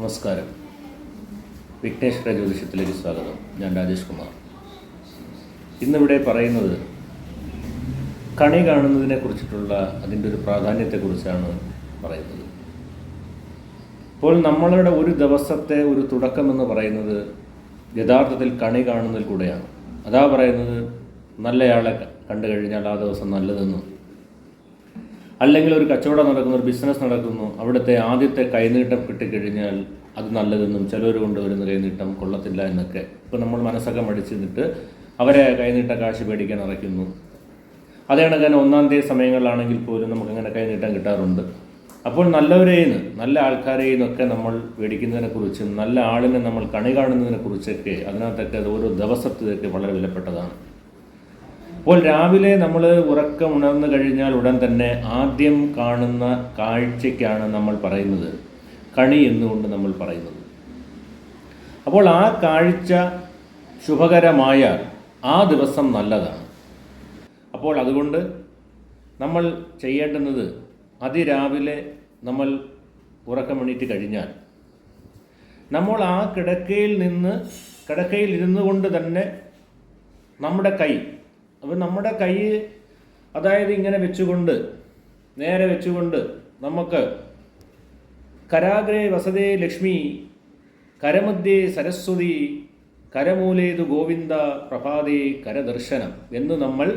നമസ്കാരം. വിഘ്നേശ്വര ജ്യോതിഷത്തിലേക്ക് സ്വാഗതം. ഞാൻ രാജേഷ് കുമാർ. ഇന്നിവിടെ പറയുന്നത് കണി കാണുന്നതിനെ കുറിച്ചിട്ടുള്ള അതിന്റെ ഒരു പ്രാധാന്യത്തെക്കുറിച്ചാണ് പറയുന്നത്. ഇപ്പോൾ നമ്മളുടെ ഒരു ദിവസത്തെ ഒരു തുടക്കമെന്ന് പറയുന്നത് യഥാർത്ഥത്തിൽ കണി കാണുന്നതിൽ കൂടെയാണ്. അതാ പറയുന്നത് നല്ലയാളെ കണ്ടു കഴിഞ്ഞാൽ ആ ദിവസം നല്ലതെന്നും അല്ലെങ്കിൽ ഒരു കച്ചവടം നടക്കുന്നു ഒരു ബിസിനസ് നടക്കുന്നു അവിടുത്തെ ആദ്യത്തെ കൈനീട്ടം കിട്ടിക്കഴിഞ്ഞാൽ അത് നല്ലതെന്നും ചിലർ കൊണ്ടുവരുന്ന കൈനീട്ടം കൊള്ളത്തില്ല എന്നൊക്കെ. ഇപ്പോൾ നമ്മൾ മനസ്സൊക്കെ മടിച്ചു നിന്നിട്ട് അവരെ കൈനീട്ട കാശ് പേടിക്കാൻ അറയ്ക്കുന്നു. അതേ കണക്ക് ഒന്നാം തീയതി സമയങ്ങളിലാണെങ്കിൽ പോലും നമുക്കങ്ങനെ കൈനീട്ടം കിട്ടാറുണ്ട്. അപ്പോൾ നല്ലവരെയും നല്ല ആൾക്കാരെയും ഒക്കെ നമ്മൾ മേടിക്കുന്നതിനെക്കുറിച്ചും നല്ല ആളിനെ നമ്മൾ കണി കാണുന്നതിനെക്കുറിച്ചൊക്കെ അതിനകത്തൊക്കെ അത് ഓരോ ദിവസത്തിലൊക്കെ വളരെ വിലപ്പെട്ടതാണ്. അപ്പോൾ രാവിലെ നമ്മൾ ഉറക്കം ഉണർന്നു കഴിഞ്ഞാൽ ഉടൻ തന്നെ ആദ്യം കാണുന്ന കാഴ്ചയ്ക്കാണ് നമ്മൾ പറയുന്നത്. കണി എന്നുകൊണ്ട് നമ്മൾ പറയുന്നത്. അപ്പോൾ ആ കാഴ്ച ശുഭകരമായ ആ ദിവസം നല്ലതാണ്. അപ്പോൾ അതുകൊണ്ട് നമ്മൾ ചെയ്യേണ്ടുന്നത് അതിരാവിലെ നമ്മൾ ഉറക്കമെണീറ്റ് കഴിഞ്ഞാൽ. നമ്മൾ ആ കിടക്കയിൽ നിന്ന് കിടക്കയിൽ ഇരുന്നു കൊണ്ട് തന്നെ നമ്മുടെ കൈ അപ്പോൾ നമ്മുടെ കൈ അതായത് ഇങ്ങനെ വെച്ചുകൊണ്ട് നേരെ വെച്ചുകൊണ്ട് നമുക്ക് കരാഗ്രേ വസതേ ലക്ഷ്മി കരമധ്യേ സരസ്വതി കരമൂലേതു ഗോവിന്ദ പ്രഭാതേ കരദർശനം എന്ന് നമ്മൾ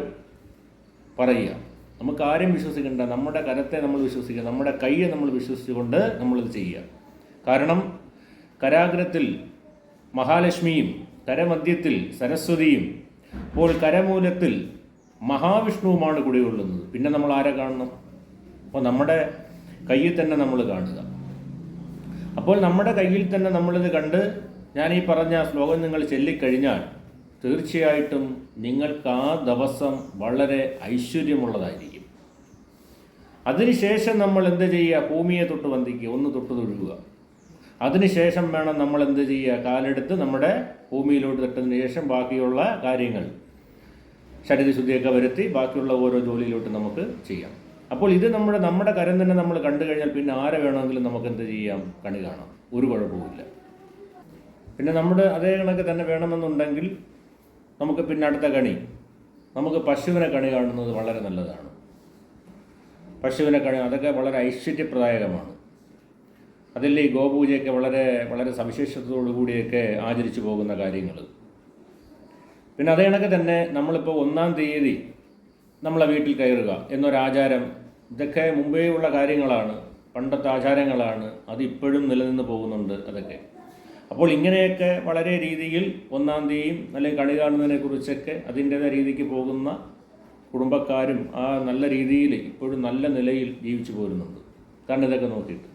പറയുക. നമുക്ക് ആരും വിശ്വസിക്കേണ്ട നമ്മുടെ കരത്തെ നമ്മൾ വിശ്വസിക്കുക നമ്മുടെ കൈയെ നമ്മൾ വിശ്വസിച്ചുകൊണ്ട് നമ്മളിത് ചെയ്യുക. കാരണം കരാഗ്രത്തിൽ മഹാലക്ഷ്മിയും കരമധ്യത്തിൽ സരസ്വതിയും അപ്പോൾ കരമൂലത്തിൽ മഹാവിഷ്ണുവുമാണ് കുടികൊള്ളുന്നത്. പിന്നെ നമ്മൾ ആരെ കാണണം? അപ്പോൾ നമ്മുടെ കയ്യിൽ തന്നെ നമ്മൾ കാണുക. അപ്പോൾ നമ്മുടെ കയ്യിൽ തന്നെ നമ്മളിത് കണ്ട് ഞാൻ ഈ പറഞ്ഞ ശ്ലോകം നിങ്ങൾ ചൊല്ലിക്കഴിഞ്ഞാൽ തീർച്ചയായിട്ടും നിങ്ങൾക്ക് ആ ദിവസം വളരെ ഐശ്വര്യമുള്ളതായിരിക്കും. അതിനുശേഷം നമ്മൾ എന്ത് ചെയ്യുക? ഭൂമിയെ തൊട്ട് വന്ദിക്കുക ഒന്ന് തൊട്ട് തൊഴുക അതിനുശേഷം വേണം നമ്മൾ എന്ത് ചെയ്യുക? കാലെടുത്ത് നമ്മുടെ ഭൂമിയിലോട്ട് തട്ടതിന് ശേഷം ബാക്കിയുള്ള കാര്യങ്ങൾ ശരീരശുദ്ധിയൊക്കെ വരുത്തി ബാക്കിയുള്ള ഓരോ ജോലിയിലോട്ട് നമുക്ക് ചെയ്യാം. അപ്പോൾ ഇത് നമ്മുടെ നമ്മുടെ കരം തന്നെ നമ്മൾ കണ്ടു കഴിഞ്ഞാൽ പിന്നെ ആരെ വേണമെങ്കിലും നമുക്ക് എന്ത് ചെയ്യാം? കണി കാണാം. ഒരു കുഴപ്പവുമില്ല. പിന്നെ നമ്മുടെ അതേ കണക്ക് തന്നെ വേണമെന്നുണ്ടെങ്കിൽ നമുക്ക് പിന്നെ അടുത്ത കണി. നമുക്ക് പശുവിനെ കണി കാണുന്നത് വളരെ നല്ലതാണ്. പശുവിനെ കണി അതൊക്കെ വളരെ ഐശ്വര്യപ്രദായകമാണ്. അതിൽ ഈ ഗോപൂജയൊക്കെ വളരെ വളരെ സവിശേഷതയോടുകൂടിയൊക്കെ ആചരിച്ചു പോകുന്ന കാര്യങ്ങൾ. പിന്നെ അതേ കണക്ക് തന്നെ നമ്മളിപ്പോൾ ഒന്നാം തീയതി നമ്മളെ വീട്ടിൽ കയറുക എന്നൊരാചാരം ഇതൊക്കെ മുമ്പേ ഉള്ള കാര്യങ്ങളാണ് പണ്ടത്തെ ആചാരങ്ങളാണ് അതിപ്പോഴും നിലനിന്ന് പോകുന്നുണ്ട് അതൊക്കെ. അപ്പോൾ ഇങ്ങനെയൊക്കെ വളരെ രീതിയിൽ ഒന്നാം തീയതിയും അല്ലെങ്കിൽ കണി കാണുന്നതിനെ കുറിച്ചൊക്കെ അതിന്റേതായ രീതിക്ക് പോകുന്ന കുടുംബക്കാരും ആ നല്ല രീതിയിൽ ഇപ്പോഴും നല്ല നിലയിൽ ജീവിച്ചു പോരുന്നുണ്ട്. കാരണം ഇതൊക്കെ നോക്കിയിട്ട്.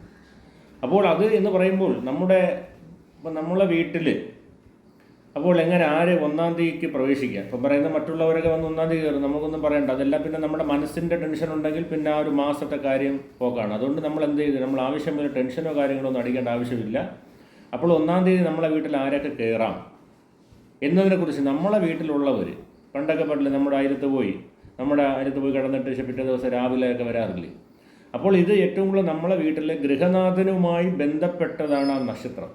അപ്പോൾ അത് എന്ന് പറയുമ്പോൾ നമ്മുടെ ഇപ്പം നമ്മളെ വീട്ടിൽ അപ്പോൾ എങ്ങനെ ആര് ഒന്നാം തീയതിക്ക് പ്രവേശിക്കുക? ഇപ്പം പറയുന്ന മറ്റുള്ളവരൊക്കെ വന്ന് ഒന്നാം തീയതി കയറും നമുക്കൊന്നും പറയണ്ട. അതെല്ലാം പിന്നെ നമ്മുടെ മനസ്സിന്റെ ടെൻഷൻ ഉണ്ടെങ്കിൽ പിന്നെ ആ ഒരു മാസത്തെ കാര്യം പോക്കാണ്. അതുകൊണ്ട് നമ്മൾ എന്ത് ചെയ്തു നമ്മൾ ആവശ്യമില്ല ടെൻഷനോ കാര്യങ്ങളോ ഒന്നും അടിക്കേണ്ട ആവശ്യമില്ല. അപ്പോൾ ഒന്നാം തീയതി നമ്മളെ വീട്ടിൽ ആരൊക്കെ കയറാം എന്നതിനെക്കുറിച്ച് നമ്മളെ വീട്ടിലുള്ളവർ പണ്ടൊക്കെ പറ്റില്ല നമ്മുടെ അയലത്ത് പോയി നമ്മുടെ അയലത്ത് പോയി കിടന്നിട്ട് പിറ്റേ ദിവസം രാവിലെയൊക്കെ വരാറില്ലേ? അപ്പോൾ ഇത് ഏറ്റവും കൂടുതൽ നമ്മളെ വീട്ടിലെ ഗൃഹനാഥനുമായി ബന്ധപ്പെട്ടതാണ് ആ നക്ഷത്രം.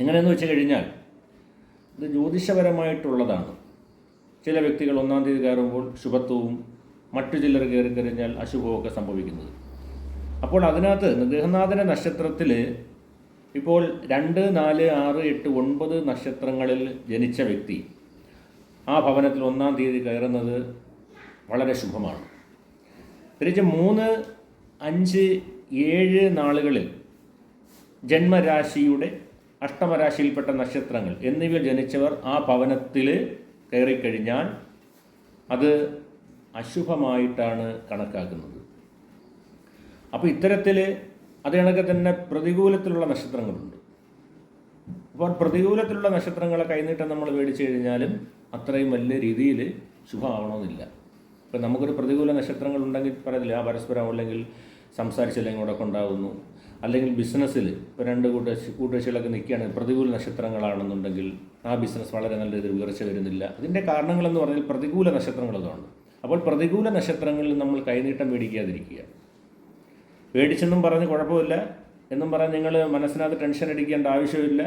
എങ്ങനെയെന്ന് വെച്ച് കഴിഞ്ഞാൽ ഇത് ജ്യോതിഷപരമായിട്ടുള്ളതാണ്. ചില വ്യക്തികൾ ഒന്നാം തീയതി കയറുമ്പോൾ ശുഭത്വവും മറ്റു ചിലർ കയറി കഴിഞ്ഞാൽ അശുഭമൊക്കെ സംഭവിക്കുന്നത്. അപ്പോൾ അതിനകത്ത് ഗൃഹനാഥന നക്ഷത്രത്തിൽ ഇപ്പോൾ രണ്ട് നാല് ആറ് എട്ട് ഒൻപത് നക്ഷത്രങ്ങളിൽ ജനിച്ച വ്യക്തി ആ ഭവനത്തിൽ ഒന്നാം തീയതി കയറുന്നത് വളരെ ശുഭമാണ്. തിരിച്ച് മൂന്ന് അഞ്ച് ഏഴ് നാളുകളിൽ ജന്മരാശിയുടെ അഷ്ടമരാശിയിൽപ്പെട്ട നക്ഷത്രങ്ങൾ എന്നിവ ജനിച്ചവർ ആ ഭവനത്തിൽ കയറിക്കഴിഞ്ഞാൽ അത് അശുഭമായിട്ടാണ് കണക്കാക്കുന്നത്. അപ്പോൾ ഇത്തരത്തിൽ അത് കണക്കെ തന്നെ പ്രതികൂലത്തിലുള്ള നക്ഷത്രങ്ങളുണ്ട്. അപ്പോൾ പ്രതികൂലത്തിലുള്ള നക്ഷത്രങ്ങളെ കൈനീട്ടം നമ്മൾ മേടിച്ചു കഴിഞ്ഞാലും അത്രയും വലിയ രീതിയിൽ ശുഭമാവണമെന്നില്ല. ഇപ്പം നമുക്കൊരു പ്രതികൂല നക്ഷത്രങ്ങൾ ഉണ്ടെങ്കിൽ പറയത്തില്ല ആ പരസ്പരം അല്ലെങ്കിൽ സംസാരിച്ചില്ലെങ്കിൽ കൂടെ ഉണ്ടാകുന്നു അല്ലെങ്കിൽ ബിസിനസ്സിൽ ഇപ്പോൾ രണ്ട് കൂട്ട കൂട്ടുകക്ഷികളൊക്കെ നിൽക്കുകയാണെങ്കിൽ പ്രതികൂല നക്ഷത്രങ്ങളാണെന്നുണ്ടെങ്കിൽ ആ ബിസിനസ് വളരെ നല്ല രീതിയിൽ ഉയർച്ച വരുന്നില്ല. അതിന്റെ കാരണങ്ങളെന്ന് പറഞ്ഞാൽ പ്രതികൂല നക്ഷത്രങ്ങളതാണ് അപ്പോൾ പ്രതികൂല നക്ഷത്രങ്ങളിൽ നമ്മൾ കൈനീട്ടം മേടിക്കാതിരിക്കുക. പേടിച്ചെന്നും പറഞ്ഞ് കുഴപ്പമില്ല. എന്നും പറഞ്ഞ് നിങ്ങൾ മനസ്സിനകത്ത് ടെൻഷൻ അടിക്കേണ്ട ആവശ്യമില്ല.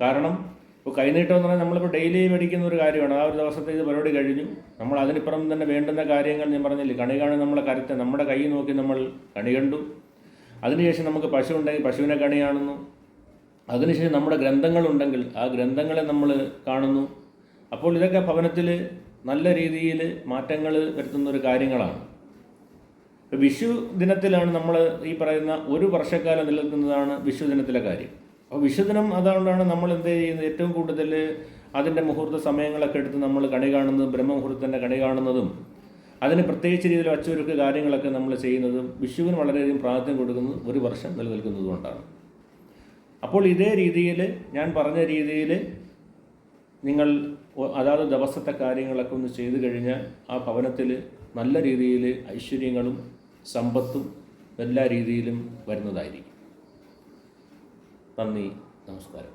കാരണം ഇപ്പോൾ കൈനീട്ടം എന്ന് പറഞ്ഞാൽ നമ്മളിപ്പോൾ ഡെയിലി മേടിക്കുന്ന ഒരു കാര്യമാണ്. ആ ഒരു ദിവസത്തെ ഇത് പരിപാടി കഴിഞ്ഞു. നമ്മൾ അതിനിപ്പുറം തന്നെ വേണ്ടുന്ന കാര്യങ്ങൾ ഞാൻ പറഞ്ഞില്ലേ കണി കാണാൻ നമ്മളെ കരുത്ത് നമ്മുടെ കൈ നോക്കി നമ്മൾ കണി കണ്ടു. അതിനുശേഷം നമുക്ക് പശു ഉണ്ടെങ്കിൽ പശുവിനെ കണി കാണുന്നു അതിനുശേഷം നമ്മുടെ ഗ്രന്ഥങ്ങളുണ്ടെങ്കിൽ ആ ഗ്രന്ഥങ്ങളെ നമ്മൾ കാണുന്നു. അപ്പോൾ ഇതൊക്കെ ഭവനത്തിൽ നല്ല രീതിയിൽ മാറ്റങ്ങൾ വരുത്തുന്ന ഒരു കാര്യങ്ങളാണ്. വിഷു ദിനത്തിലാണ് നമ്മൾ ഈ പറയുന്ന ഒരു വർഷക്കാലം നിലനിൽക്കുന്നതാണ് വിഷു ദിനത്തിലെ കാര്യം. അപ്പോൾ വിശുദ്ധനം അതുകൊണ്ടാണ് നമ്മൾ എന്ത് ചെയ്യുന്നത്? ഏറ്റവും കൂടുതൽ അതിന്റെ മുഹൂർത്ത സമയങ്ങളൊക്കെ എടുത്ത് നമ്മൾ കണി കാണുന്നതും ബ്രഹ്മമുഹൂർത്തത്തിന്റെ കണി കാണുന്നതും അതിന് പ്രത്യേകിച്ച് രീതിയിൽ അച്ചുരുക്ക് കാര്യങ്ങളൊക്കെ നമ്മൾ ചെയ്യുന്നതും വിഷുവിന് വളരെയധികം പ്രാധാന്യം കൊടുക്കുന്നത് ഒരു വർഷം നിലനിൽക്കുന്നതുകൊണ്ടാണ് അപ്പോൾ ഇതേ രീതിയിൽ ഞാൻ പറഞ്ഞ രീതിയിൽ നിങ്ങൾ അതാത് ദിവസത്തെ കാര്യങ്ങളൊക്കെ ഒന്ന് ചെയ്തു കഴിഞ്ഞാൽ ആ ഭവനത്തിൽ നല്ല രീതിയിൽ ഐശ്വര്യങ്ങളും സമ്പത്തും എല്ലാ രീതിയിലും വരുന്നതായിരിക്കും. നന്ദി നമസ്കാരം.